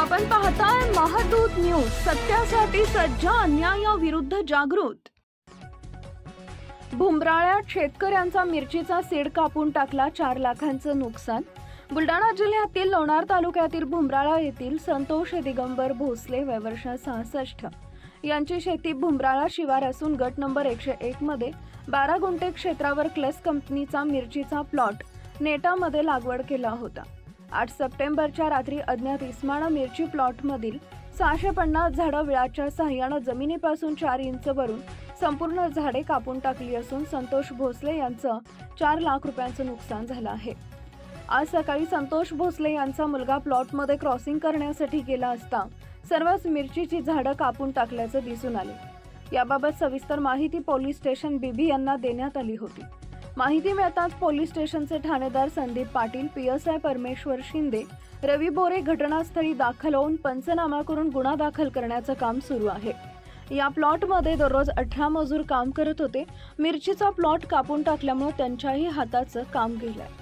आपण पाहताय महादूत न्यूज सत्यासाठी सज्ज अन्यायाविरुद्ध जागृत. भुमराळ्यात शेतकऱ्यांचा मिरचीचा सीड कापून टाकला चार लाखांचं नुकसान. बुलढाणा जिल्ह्यातील लोणार तालुक्यातील भुमराळा येथील संतोष दिगंबर भोसले वयवर्ष सहासष्ट. यांची शेती भुमराळा शिवार असून गट नंबर एकशे एक मध्ये बारा गुंठे क्षेत्रावर क्लस कंपनीचा मिरचीचा प्लॉट नेटामध्ये लागवड केला होता. आठ सप्टेंबरच्या रात्री अज्ञात इस्माणा मिरची प्लॉटमधील सहाशे पन्नास झाडं विळाच्या सहाय्यानं जमिनीपासून चार इंच वरून संपूर्ण झाडे कापून टाकली असून संतोष भोसले यांचं चार लाख रुपयांचं नुकसान झालं आहे. आज सकाळी संतोष भोसले यांचा मुलगा प्लॉटमध्ये क्रॉसिंग करण्यासाठी गेला असता सर्वच मिरचीची झाडं कापून टाकल्याचं दिसून आले. याबाबत सविस्तर माहिती पोलीस स्टेशन बीबी यांना देण्यात आली होती. माहिती मिळताच पोलीस स्टेशनचे ठाणेदार संदीप पाटील पीएसआय परमेश्वर शिंदे रवी बोरे घटनास्थळी दाखल होऊन पंचनामा करून गुन्हा दाखल करण्याचं काम सुरू आहे. या प्लॉटमध्ये दररोज अठरा मजूर काम करत होते. मिरचीचा प्लॉट कापून टाकल्यामुळे त्यांच्याही हाताचं काम गेलं